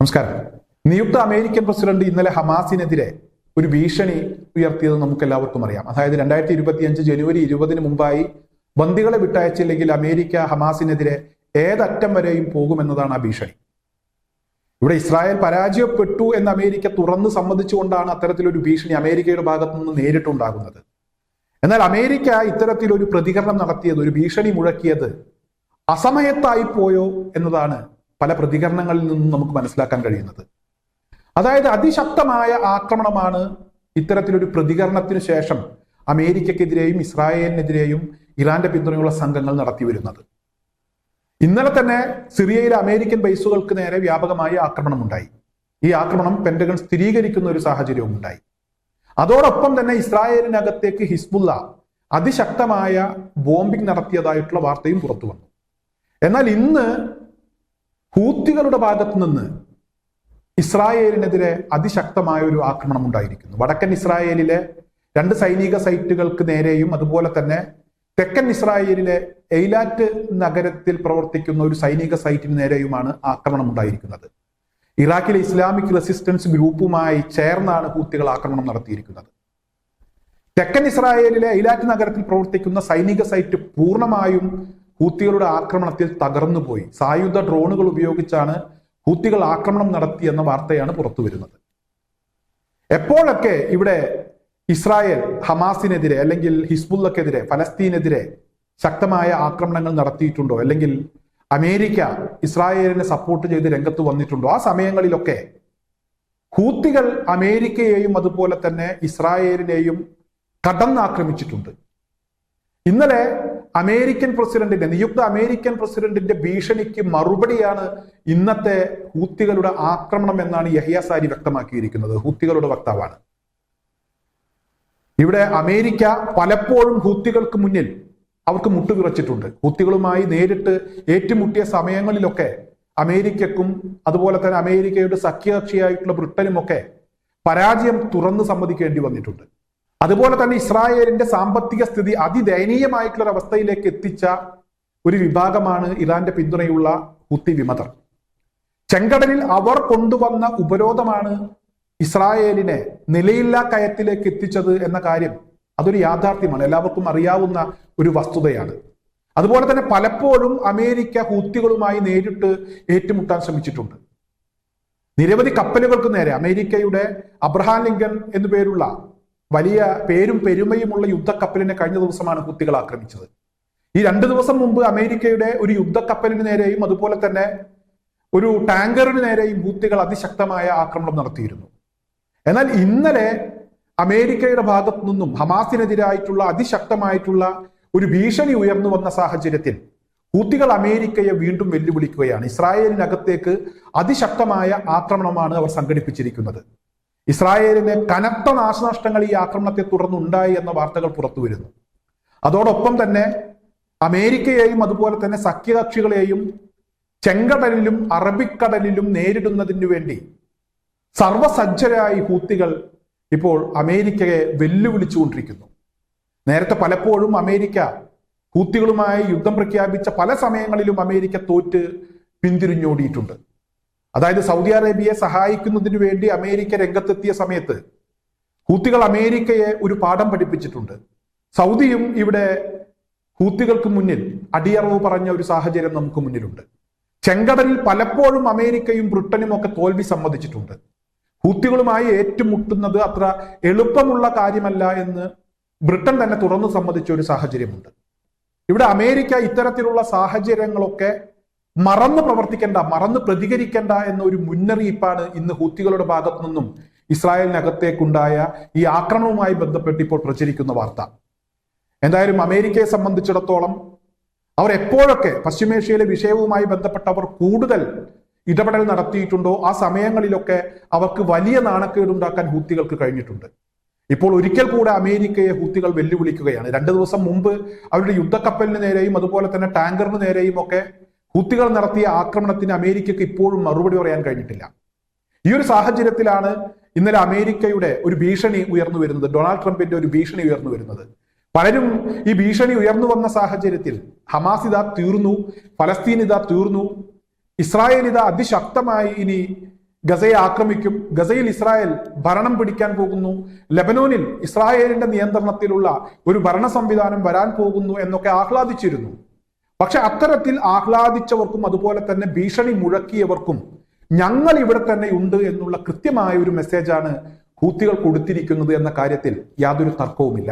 നമസ്കാരം. നിയുക്ത American president ഇന്നലെ ഹമാസിനെതിരെ ഒരു ഭീഷണി ഉയർത്തിയത് നമുക്ക് എല്ലാവർക്കും അറിയാം. അതായത് രണ്ടായിരത്തി ഇരുപത്തിയഞ്ച് ജനുവരി ഇരുപതിന് മുമ്പായി ബന്ദികളെ വിട്ടയച്ചില്ലെങ്കിൽ അമേരിക്ക ഹമാസിനെതിരെ ഏതറ്റം വരെയും പോകുമെന്നതാണ് ആ ഭീഷണി. ഇവിടെ ഇസ്രായേൽ പരാജയപ്പെട്ടു എന്ന് അമേരിക്ക തുറന്ന് സമ്മതിച്ചുകൊണ്ടാണ് അത്തരത്തിലൊരു ഭീഷണി അമേരിക്കയുടെ ഭാഗത്തു നിന്ന് നേരിട്ടുണ്ടാകുന്നത്. എന്നാൽ അമേരിക്ക ഇത്തരത്തിലൊരു പ്രതികരണം നടത്തിയത് ഒരു ഭീഷണി മുഴക്കിയത് അസമയത്തായി പോയോ എന്നതാണ് പല പ്രതികരണങ്ങളിൽ നിന്നും നമുക്ക് മനസ്സിലാക്കാൻ കഴിയുന്നത്. അതായത് അതിശക്തമായ ആക്രമണമാണ് ഇത്തരത്തിലൊരു പ്രതികരണത്തിന് ശേഷം അമേരിക്കക്കെതിരെയും ഇസ്രായേലിനെതിരെയും ഇറാന്റെ പിന്തുണയുള്ള സംഘങ്ങൾ നടത്തി വരുന്നത് ഇന്നലെ തന്നെ സിറിയയിലെ അമേരിക്കൻ ബേസുകൾക്ക് നേരെ വ്യാപകമായ ആക്രമണം ഉണ്ടായി ഈ ആക്രമണം പെന്റഗൺ സ്ഥിരീകരിക്കുന്ന ഒരു സാഹചര്യവും ഉണ്ടായി അതോടൊപ്പം തന്നെ ഇസ്രായേലിനകത്തേക്ക് ഹിസ്ബുല്ല അതിശക്തമായ ബോംബിംഗ് നടത്തിയതായിട്ടുള്ള വാർത്തയും പുറത്തു വന്നു എന്നാൽ ഇന്ന് ഹൂത്തികളുടെ ഭാഗത്ത് നിന്ന് ഇസ്രായേലിനെതിരെ അതിശക്തമായ ഒരു ആക്രമണം ഉണ്ടായിരിക്കുന്നു. വടക്കൻ ഇസ്രായേലിലെ രണ്ട് സൈനിക സൈറ്റുകൾക്ക് നേരെയും അതുപോലെ തന്നെ തെക്കൻ ഇസ്രായേലിലെ എയ്ലാറ്റ് നഗരത്തിൽ പ്രവർത്തിക്കുന്ന ഒരു സൈനിക സൈറ്റിന് നേരെയുമാണ് ആക്രമണം ഉണ്ടായിരിക്കുന്നത്. ഇറാഖിലെ ഇസ്ലാമിക് റെസിസ്റ്റൻസ് ഗ്രൂപ്പുമായി ചേർന്നാണ് ഹൂത്തികൾ ആക്രമണം നടത്തിയിരിക്കുന്നത്. തെക്കൻ ഇസ്രായേലിലെ എയ്ലാറ്റ് നഗരത്തിൽ പ്രവർത്തിക്കുന്ന സൈനിക സൈറ്റ് പൂർണമായും ഹൂത്തികളുടെ ആക്രമണത്തിൽ തകർന്നുപോയി. സായുധ ഡ്രോണുകൾ ഉപയോഗിച്ചാണ് ഹൂത്തികൾ ആക്രമണം നടത്തി എന്ന വാർത്തയാണ് പുറത്തു വരുന്നത്. എപ്പോഴൊക്കെ ഇവിടെ ഇസ്രായേൽ ഹമാസിനെതിരെ അല്ലെങ്കിൽ ഹിസ്ബുല്ലക്കെതിരെ ഫലസ്തീനെതിരെ ശക്തമായ ആക്രമണങ്ങൾ നടത്തിയിട്ടുണ്ടോ? അല്ലെങ്കിൽ അമേരിക്ക ഇസ്രായേലിനെ സപ്പോർട്ട് ചെയ്ത് രംഗത്ത് വന്നിട്ടുണ്ടോ? ആ സമയങ്ങളിലൊക്കെ ഹൂത്തികൾ അമേരിക്കയെയും അതുപോലെ തന്നെ ഇസ്രായേലിനെയും കടന്നാക്രമിച്ചിട്ടുണ്ട്. ഇന്നലെ അമേരിക്കൻ പ്രസിഡന്റിന്റെ നിയുക്ത അമേരിക്കൻ പ്രസിഡന്റിന്റെ ഭീഷണിക്ക് മറുപടിയാണ് ഇന്നത്തെ ഹൂത്തികളുടെ ആക്രമണം എന്നാണ് യഹിയ സാരി വ്യക്തമാക്കിയിരിക്കുന്നത്. ഹൂത്തികളുടെ വക്താവാണ്. ഇവിടെ അമേരിക്ക പലപ്പോഴും ഹൂത്തികൾക്ക് മുന്നിൽ അവർക്ക് മുട്ടുവിറച്ചിട്ടുണ്ട് ഹൂത്തികളുമായി നേരിട്ട് ഏറ്റുമുട്ടിയ സമയങ്ങളിലൊക്കെ അമേരിക്കക്കും അതുപോലെ തന്നെ അമേരിക്കയുടെ സഖ്യകക്ഷിയായിട്ടുള്ള ബ്രിട്ടനുമൊക്കെ പരാജയം തുറന്ന് സമ്മതിക്കേണ്ടി വന്നിട്ടുണ്ട്. അതുപോലെ തന്നെ ഇസ്രായേലിന്റെ സാമ്പത്തിക സ്ഥിതി അതിദയനീയമായിട്ടുള്ള അവസ്ഥയിലേക്ക് എത്തിച്ച ഒരു വിഭാഗമാണ് ഇറാന്റെ പിന്തുണയുള്ള ഹുത്തി വിമതർ. ചെങ്കടലിൽ അവർ കൊണ്ടുവന്ന ഉപരോധമാണ് ഇസ്രായേലിനെ നിലയില്ലാ കയത്തിലേക്ക് എത്തിച്ചത് എന്ന കാര്യം അതൊരു യാഥാർത്ഥ്യമാണ്. എല്ലാവർക്കും അറിയാവുന്ന ഒരു വസ്തുതയാണ്. അതുപോലെ തന്നെ പലപ്പോഴും അമേരിക്ക ഹൂത്തികളുമായി നേരിട്ട് ഏറ്റുമുട്ടാൻ ശ്രമിച്ചിട്ടുണ്ട്. നിരവധി കപ്പലുകൾക്ക് നേരെ അമേരിക്കയുടെ അബ്രഹാം ലിങ്കൻ എന്നു പേരുള്ള വലിയ പേരും പെരുമയുമുള്ള യുദ്ധക്കപ്പലിനെ കഴിഞ്ഞ ദിവസമാണ് ഹുത്തികൾ ആക്രമിച്ചത്. ഈ രണ്ട് ദിവസം മുമ്പ് അമേരിക്കയുടെ ഒരു യുദ്ധക്കപ്പലിന് നേരെയും അതുപോലെ തന്നെ ഒരു ടാങ്കറിന് നേരെയും ഹൂത്തികൾ അതിശക്തമായ ആക്രമണം നടത്തിയിരുന്നു. എന്നാൽ ഇന്നലെ അമേരിക്കയുടെ ഭാഗത്തു നിന്നും ഹമാസിനെതിരായിട്ടുള്ള അതിശക്തമായിട്ടുള്ള ഒരു ഭീഷണി ഉയർന്നു വന്ന സാഹചര്യത്തിൽ ഹൂത്തികൾ അമേരിക്കയെ വീണ്ടും വെല്ലുവിളിക്കുകയാണ്. ഇസ്രായേലിനകത്തേക്ക് അതിശക്തമായ ആക്രമണമാണ് അവർ സംഘടിപ്പിച്ചിരിക്കുന്നത്. ഇസ്രായേലിന് കനത്ത നാശനഷ്ടങ്ങൾ ഈ ആക്രമണത്തെ തുടർന്നുണ്ടായി എന്ന വാർത്തകൾ പുറത്തു വരുന്നു. അതോടൊപ്പം തന്നെ അമേരിക്കയെയും അതുപോലെ തന്നെ സഖ്യകക്ഷികളെയും ചെങ്കടലിലും അറബിക്കടലിലും നേരിടുന്നതിന് വേണ്ടി സർവസജ്ജരായി ഹൂത്തികൾ ഇപ്പോൾ അമേരിക്കയെ വെല്ലുവിളിച്ചുകൊണ്ടിരിക്കുന്നു. നേരത്തെ പലപ്പോഴും അമേരിക്ക ഹൂത്തികളുമായി യുദ്ധം പ്രഖ്യാപിച്ച പല സമയങ്ങളിലും അമേരിക്ക തോറ്റ് പിന്തിരിഞ്ഞോടിയിട്ടുണ്ട്. അതായത് സൗദി അറേബ്യയെ സഹായിക്കുന്നതിന് വേണ്ടി അമേരിക്ക രംഗത്തെത്തിയ സമയത്ത് ഹൂത്തികൾ അമേരിക്കയെ ഒരു പാഠം പഠിപ്പിച്ചിട്ടുണ്ട്. സൗദിയും ഇവിടെ ഹൂത്തികൾക്ക് മുന്നിൽ അടിയറവ് പറഞ്ഞ ഒരു സാഹചര്യം നമുക്ക് മുന്നിലുണ്ട്. ചെങ്കടലിൽ പലപ്പോഴും അമേരിക്കയും ബ്രിട്ടനും ഒക്കെ തോൽവി സമ്മതിച്ചിട്ടുണ്ട്. ഹൂത്തികളുമായി ഏറ്റുമുട്ടുന്നത് അത്ര എളുപ്പമുള്ള കാര്യമല്ല എന്ന് ബ്രിട്ടൻ തന്നെ തുറന്നു സമ്മതിച്ച ഒരു സാഹചര്യമുണ്ട്. ഇവിടെ അമേരിക്ക ഇത്തരത്തിലുള്ള സാഹചര്യങ്ങളൊക്കെ മറന്ന് പ്രവർത്തിക്കേണ്ട മറന്ന് പ്രതികരിക്കേണ്ട എന്ന ഒരു മുന്നറിയിപ്പാണ് ഇന്ന് ഹൂത്തികളുടെ ഭാഗത്തു നിന്നും ഇസ്രായേലിനകത്തേക്കുണ്ടായ ഈ ആക്രമണവുമായി ബന്ധപ്പെട്ട് ഇപ്പോൾ പ്രചരിക്കുന്ന വാർത്ത. എന്തായാലും അമേരിക്കയെ സംബന്ധിച്ചിടത്തോളം അവർ എപ്പോഴൊക്കെ പശ്ചിമേഷ്യയിലെ വിഷയവുമായി ബന്ധപ്പെട്ട് അവർ കൂടുതൽ ഇടപെടൽ നടത്തിയിട്ടുണ്ടോ ആ സമയങ്ങളിലൊക്കെ അവർക്ക് വലിയ നാണക്കേടുണ്ടാക്കാൻ ഹൂത്തികൾക്ക് കഴിഞ്ഞിട്ടുണ്ട്. ഇപ്പോൾ ഒരിക്കൽ കൂടെ അമേരിക്കയെ ഹൂത്തികൾ വെല്ലുവിളിക്കുകയാണ്. രണ്ടു ദിവസം മുമ്പ് അവരുടെ യുദ്ധക്കപ്പലിന് നേരെയും അതുപോലെ തന്നെ ടാങ്കറിന് നേരെയും ഒക്കെ ഹൂത്തികൾ നടത്തിയ ആക്രമണത്തിന് അമേരിക്കക്ക് ഇപ്പോഴും മറുപടി പറയാൻ കഴിഞ്ഞിട്ടില്ല. ഈ ഒരു സാഹചര്യത്തിലാണ് ഇന്നലെ അമേരിക്കയുടെ ഒരു ഭീഷണി ഉയർന്നു വരുന്നത് ഡൊണാൾഡ് ട്രംപിന്റെ ഒരു ഭീഷണി ഉയർന്നു വരുന്നത്. പലരും ഈ ഭീഷണി ഉയർന്നു വന്ന സാഹചര്യത്തിൽ ഹമാസ് ഇതാ തീർന്നു ഫലസ്തീൻ ഇതാ തീർന്നു ഇസ്രായേൽ ഇതാ അതിശക്തമായി ഇനി ഗസയെ ആക്രമിക്കും ഗസയിൽ ഇസ്രായേൽ ഭരണം പിടിക്കാൻ പോകുന്നു ലെബനോനിൽ ഇസ്രായേലിന്റെ നിയന്ത്രണത്തിലുള്ള ഒരു ഭരണ സംവിധാനം വരാൻ പോകുന്നു എന്നൊക്കെ ആഹ്ലാദിച്ചിരുന്നു. പക്ഷെ അത്തരത്തിൽ ആഹ്ലാദിച്ചവർക്കും അതുപോലെ തന്നെ ഭീഷണി മുഴക്കിയവർക്കും ഞങ്ങൾ ഇവിടെ തന്നെ ഉണ്ട് എന്നുള്ള കൃത്യമായ ഒരു മെസ്സേജാണ് ഹൂത്തികൾ കൊടുത്തിരിക്കുന്നത് എന്ന കാര്യത്തിൽ യാതൊരു തർക്കവുമില്ല.